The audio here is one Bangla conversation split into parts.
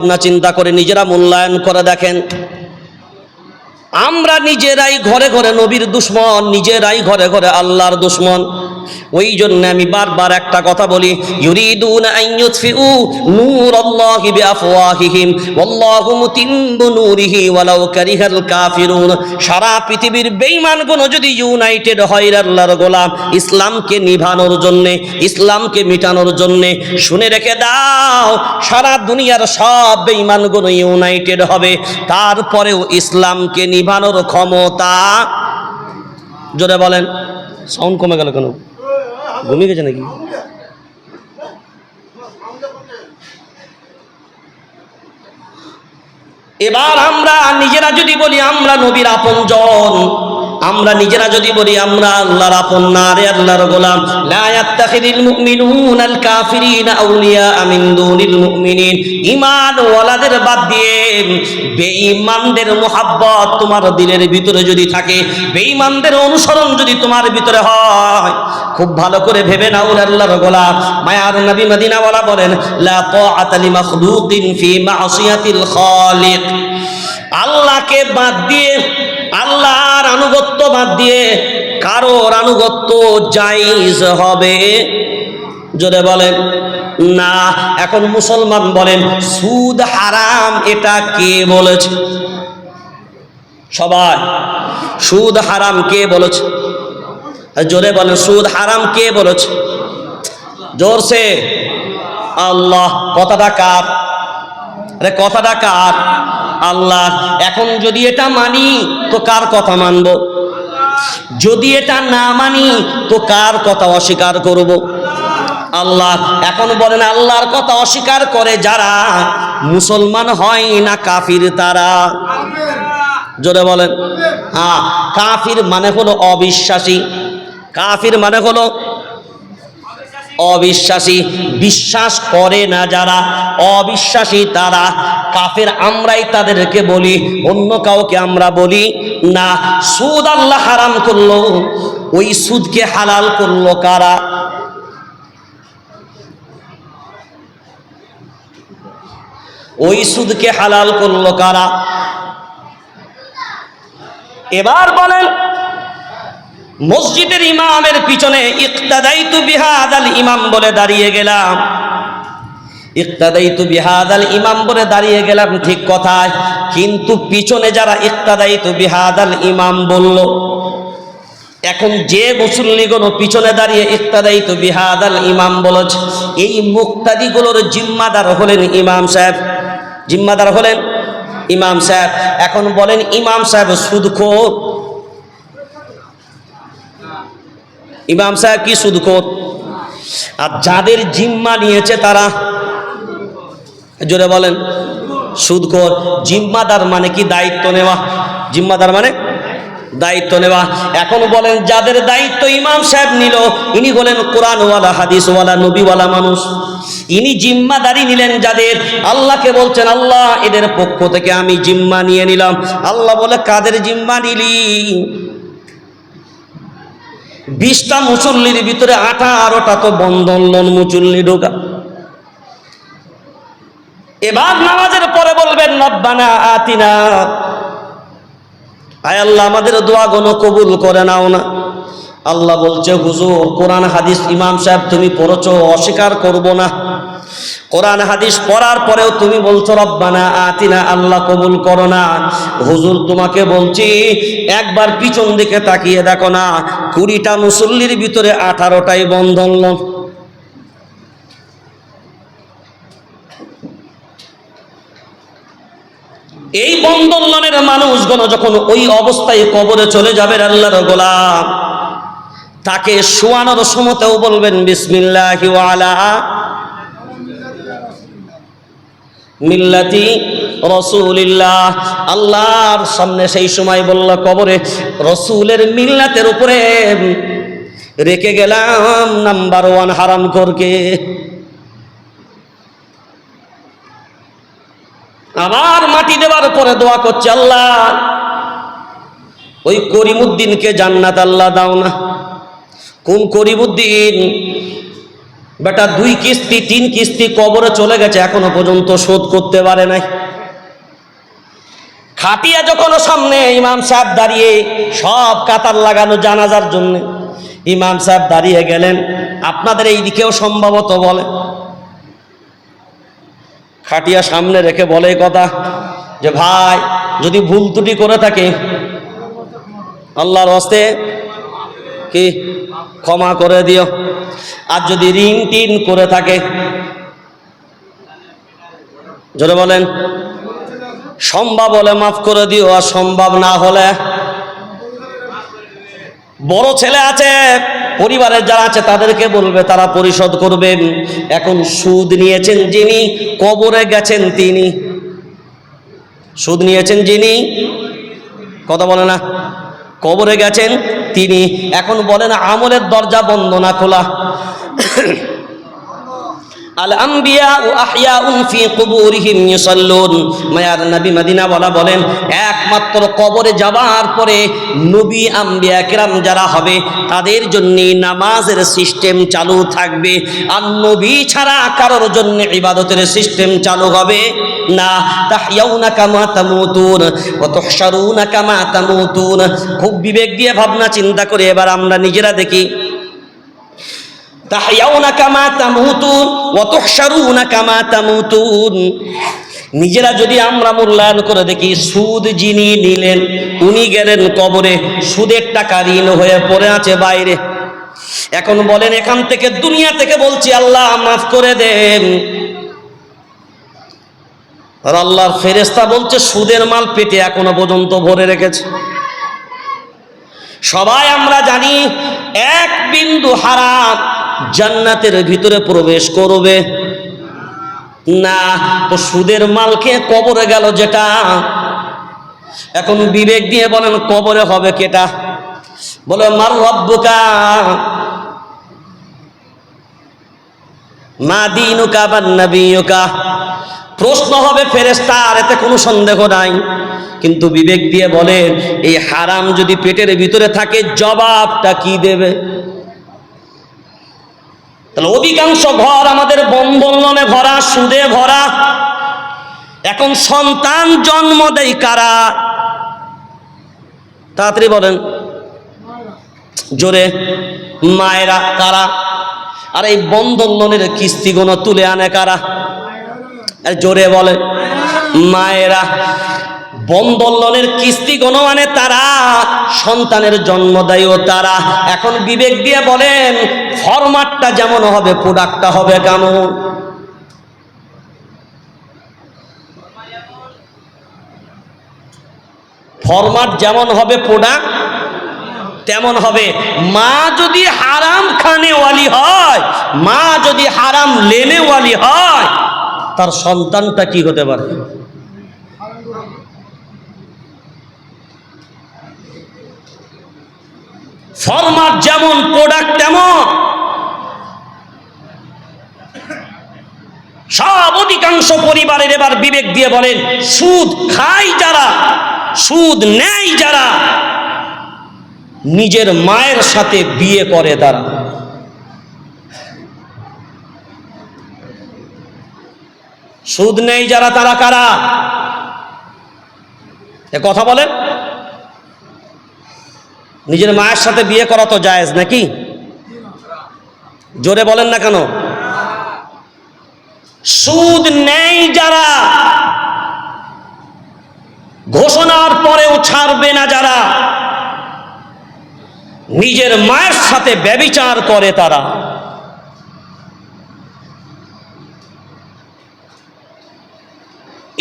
ভাবনা চিন্তা করে নিজেরা মূল্যায়ন করে দেখেন। আমরা নিজেরাই ঘরে ঘরে নবীর দুশ্মন, নিজেরাই ঘরে ঘরে আল্লাহর দুশ্মন। ওই জন্য আমি বারবার একটা কথা বলি কাফিরুন। সারা পৃথিবীর বেঈমানগুলো যদি ইউনাইটেড হয় আল্লাহর গোলাম, ইসলামকে নিভানোর জন্য, ইসলামকে মিটানোর জন্য, শুনে রেখে দাও, সারা দুনিয়ার সব বেঈমানগুলো ইউনাইটেড হবে। তারপরেও ইসলামকে নিভানোর ক্ষমতা। জোরে বলেন সাউন্ড কমে গেল কেন? ঘুমিয়ে গেছে নাকি? এবার আমরা নিজেরা যদি বলি, আমরা নবীর আপনজন। আমরা নিজেরা যদি বলি, আমরা আল্লাহর আপন না রে আল্লাহর গোলাম। লা ইয়াত্তাখিদিল মুমিনুনা আল কাফিরিনা আউলিয়া মিন দুনিল মুমিনিন। ঈমান ওয়ালাদের বাদ দিয়ে বেঈমানদের মোহাব্বত তোমার দিলের ভিতরে যদি থাকে, বেঈমানদের অনুসরণ যদি তোমার ভিতরে হয়, খুব ভালো করে ভেবে নাও আল্লাহর গোলাম। মায়ার নবী মদিনাওয়ালা বলেন, লা তাআতা লি মাখলুকিন ফি মাসিয়াতিল খালিক। আল্লাহকে বাদ দিয়ে আল্লাহর আনুগত্য বাদ দিয়ে কারোর আনুগত্য জায়েজ হবে। যদি বলেন, না, এখন মুসলমান বলেন, সুদ হারাম, এটা কে বলেছে? সবাই, সুদ হারাম কে বলেছে? জোরে বলেন, সুদ হারাম কে বলেছে? জোরসে, আল্লাহ, কথাটা কার? আরে কথাটা কার? আল্লাহ। এখন যদি এটা মানি, তো কার কথা মানব? যদি এটা না মানি, তো কার কথা অস্বীকার করব? আল্লাহ। এখন বলেন, আল্লাহর কথা অস্বীকার করে যারা মুসলমান হয় না কাফির তারা? জোরে বলেন। হ্যাঁ কাফির মানে হলো অবিশ্বাসী। কাফির মানে হলো অবিশ্বাসী, বিশ্বাস করে না যারা, অবিশ্বাসী তারা। কাফের আমরাই তাদেরকে বলি, অন্য কাউকে আমরা বলি না। সুদ আল্লাহ হারাম করল, ওই সুদকে হালাল করল কারা? ওই সুদকে হালাল করল কারা? এবার বলেন মসজিদের ইমামের পিছনে ইকতাদাইতু বিহাদাল ইমাম বলে দাঁড়িয়ে গেলাম। ইকতাদাইতু বিহাদাল ইমাম বলে দাঁড়িয়ে গেলাম, ঠিক কথায় কিন্তু পিছনে যারা ইকতাদাইতু বিহাদাল ইমাম বলল, এখন যে মুসল্লিগুলো পিছনে দাঁড়িয়ে ইকতাদাইতু বিহাদাল ইমাম বলেছে, এই মুক্তাদিগুলোর জিম্মাদার হলেন ইমাম সাহেব। জিম্মাদার হলেন ইমাম সাহেব। এখন বলেন, ইমাম সাহেব সুদখোর। ইমাম সাহেব কি সুদখোর? আর যাদের জিম্মা নিয়েছে তারা, জোরে বলেন, সুদখোর। জিম্মাদার মানে কি দায়িত্ব নেওয়া? জিম্মাদার মানে দায়িত্ব নেওয়া। এখন বলেন, যাদের দায়িত্ব ইমাম সাহেব নিল, ইনি হলেন কোরআনওয়ালা, হাদিসওয়ালা, নবীওয়ালা মানুষ। ইনি জিম্মাদারি নিলেন যাদের। আল্লাহকে বলছেন, আল্লাহ, এদের পক্ষ থেকে আমি জিম্মা নিয়ে নিলাম। আল্লাহ বলে, কাদের জিম্মা নিলি? বিশটা মুসল্লির ভিতরে আঠারোটা তো বন্ধন লোন মুচল্লি ঢোকা। এবার নামাজের পরে বলবেন নব্বানা আতিনা। আয় আল্লাহ, আমাদের দোয়া গণ কবুল করে নাও না। আল্লাহ বলছে, হুজুর, কোরআন, হাদিস ইমাম সাহেব তুমি পড়েছ, অস্বীকার করব না। কোরআন হাদিস পড়ার পরেও তুমি বলছো, রব্বানা আতিনা, আল্লাহ কবুল করো না। হুজুর, তোমাকে বলছি, একবার পিছন দিকে তাকিয়ে দেখো না, কুড়িটা মুসল্লির ভিতরে আঠারোটাই বন্ধন। এই বন্ধন লোনের মানুষগণ যখন ওই অবস্থায় কবরে চলে যাবে আল্লাহর গোলাম, তাকে শোয়ানোর সময়তেও বলবেন, বিসমিল্লাহি ওয়ালা মিল্লাতি রসুলিল্লাহ। আল্লাহর সামনে সেই সময় বলল কবরে, রসুলের মিল্লাতের উপরে রেখে গেলাম নাম্বার ওয়ান হারাম করকে আবার মাটি দেওয়ার পরে দোয়া করছে, আল্লাহ, ওই করিমুদ্দিনকে জান্নাত আল্লাহ দাও না। কোন করিমুদ্দিন? বেটা দুই কিস্তি, তিন কিস্তি কবরে চলে গেছে, এখনও পর্যন্ত শোধ করতে পারে নাই। খাটিয়া যখন সামনে, ইমাম সাহেব দাঁড়িয়ে সব কাতার লাগানো জানাজার জন্য। ইমাম সাহেব দাঁড়িয়ে গেলেন, আপনাদের এই দিকেও সম্ভবত বলে। খাটিয়া সামনে রেখে বলে কথা, যে ভাই, যদি ভুল ত্রুটি করে থাকে, আল্লাহর হস্তে কি ক্ষমা করে দিও। আর যদি ঋণ টিন করে থাকে, জোরে বলেন, সম্ভব হলে মাফ করে দিও, আর সম্ভব না হলে বড় ছেলে আছে, পরিবারের যারা আছে তাদেরকে বলবে, তারা পরিশোধ করবেন। এখন সুদ নিয়েছেন যিনি, কবরে গেছেন তিনি। সুদ নিয়েছেন যিনি, কথা বলে না, কবরে গেছেন তিনি এখন বলেন আমলের দরজা বন্ধ না খোলা আল আম্বিয়া ও আহিয়া ফি কুবুরিহিম ইউসাল্লুন মায়ার নবী মদিনা বলা বলেন, একমাত্র কবরে যাবার পরে নবী আম্বিয়া কেরাম যারা হবে, তাদের জন্য নামাজের সিস্টেম চালু থাকবে। আর নবী ছাড়া কারোর জন্য ইবাদতের সিস্টেম চালু হবে না। তাহিয়াউনা কামা তামুতুন ওয়া তুহশারুনা কামা তামুতুন। খুব বিবেক দিয়ে ভাবনা চিন্তা করে এবার আমরা নিজেরা দেখি নিজেরা যদি আমরা মূল্যায়ন করে দেখি, সুদ যিনি নিলেন, উনি গেলেন কবরে, সুদের টাকা ঋণ হয়ে পড়ে আছে বাইরে। এখন বলেন, এখান থেকে দুনিয়া থেকে বলছি, আল্লাহ মাফ করে দেন। আল্লাহর ফেরেস্তা বলছে, সুদের মাল পেটে এখনও পর্যন্ত ভরে রেখেছে। সবাই আমরা জানি, এক বিন্দু হারাম জান্নাতের ভিতরে প্রবেশ করবে। না, তো সুদের মাল খেয়ে কবরে গেল যেটা। এখন বিবেক দিয়ে বলেন, কবরে হবে কেটা? বলে, মার রব্বুকা। মা দিনুকা বা নবীকা প্রশ্ন হবে ফেরেস্তার এতে কোনো সন্দেহ নাই। কিন্তু বিবেক দিয়ে বলেন, এই হারাম যদি পেটের ভিতরে থাকে, জবাবটা কি দেবে? তাহলে অধিকাংশ ঘর আমাদের বন্ধন লোনে ভরা, সুদে ভরা। এখন সন্তান জন্ম দেয় কারা? তাড়াতাড়ি বলেন। জোরে, মায়েরা কারা? আর এই বন্ধন লোনের কিস্তিগুলো তুলে আনে কারা? জোরে বলে, মায়েরা। বন্ধন লোনের কিস্তি গণমানে তারা, সন্তানের জন্ম দেয়ও তারা। এখন বিবেক দিয়ে বলেন ফরম্যাটটা যেমন হবে প্রোডাক্টটা হবে কেমন? ফরম্যাট যেমন হবে প্রোডাক্ট তেমন হবে। মা যদি হারাম খানেওয়ালি হয়, মা যদি হারাম লেনেওয়ালি হয়, তার সন্তানটা কি হতে পারে? ফরমাট যেমন প্রোডাক্ট তেমন। সব অধিকাংশ পরিবারের এবার বিবেক দিয়ে বলেন, সুদ খায় যারা, সুদ নেয় যারা, নিজের মায়ের সাথে বিয়ে করে তারা। সুদ নেই যারা, তারা কারা? এ কথা বলেন। নিজের মায়ের সাথে বিয়ে করা তো জায়েজ নাকি? জোরে বলেন না কেন? সুদ নেই যারা, ঘোষণার পরেও ছাড়বে না যারা, নিজের মায়ের সাথে ব্যবিচার করে তারা।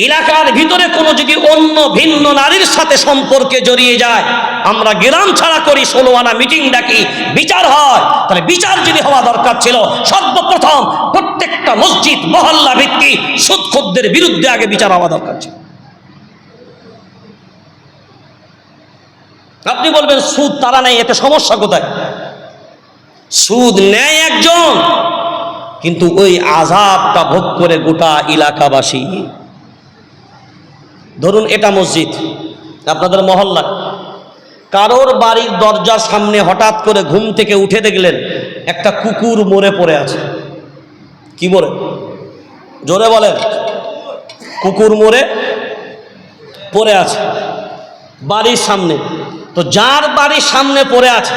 এলাকার ভিতরে কোনো যদি অন্য ভিন্ন নারীর সাথে সম্পর্কে জড়িয়ে যায়, আমরা গ্রাম ছাড়া করি ষোলো আনা মিটিং ডাকি, বিচার হয়। তাহলে বিচার যদি হওয়া দরকার ছিল, সর্বপ্রথম প্রত্যেকটা মসজিদ, মহল্লা ভিত্তিক সুদখোরদের বিরুদ্ধে আগে বিচার হওয়া দরকার ছিল। আপনি বলবেন, সুদ তারা নেই এতে সমস্যা কোথায়? সুদ নেয় একজন, কিন্তু ওই আজাবটা ভোগ করে গোটা এলাকাবাসী। ধরুন এটা মসজিদ, আপনাদের মহল্লা। কারোর বাড়ির দরজার সামনে হঠাৎ করে ঘুম থেকে উঠে দেখলেন একটা কুকুর মরে পড়ে আছে। কি বলে জোরে বলেন। কুকুর মরে পড়ে আছে বাড়ির সামনে। তো যার বাড়ির সামনে পড়ে আছে,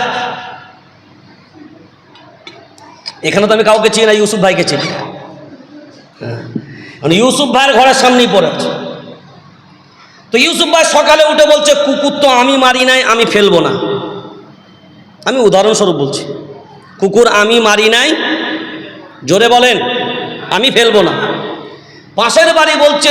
এখানে তো আমি কাউকে চিনি না, ইউসুফ ভাইকে চিনি। মানে ইউসুফ ভাইয়ের ঘরের সামনেই পড়ে আছে। তো ইউসুফ ভাই সকালে উঠে বলছে, কুকুর তো আমি মারি নাই, আমি ফেলব না। আমি উদাহরণস্বরূপ বলছি, কুকুর আমি মারি নাই, জোরে বলেন, আমি ফেলব না। পাশের বাড়ি বলছে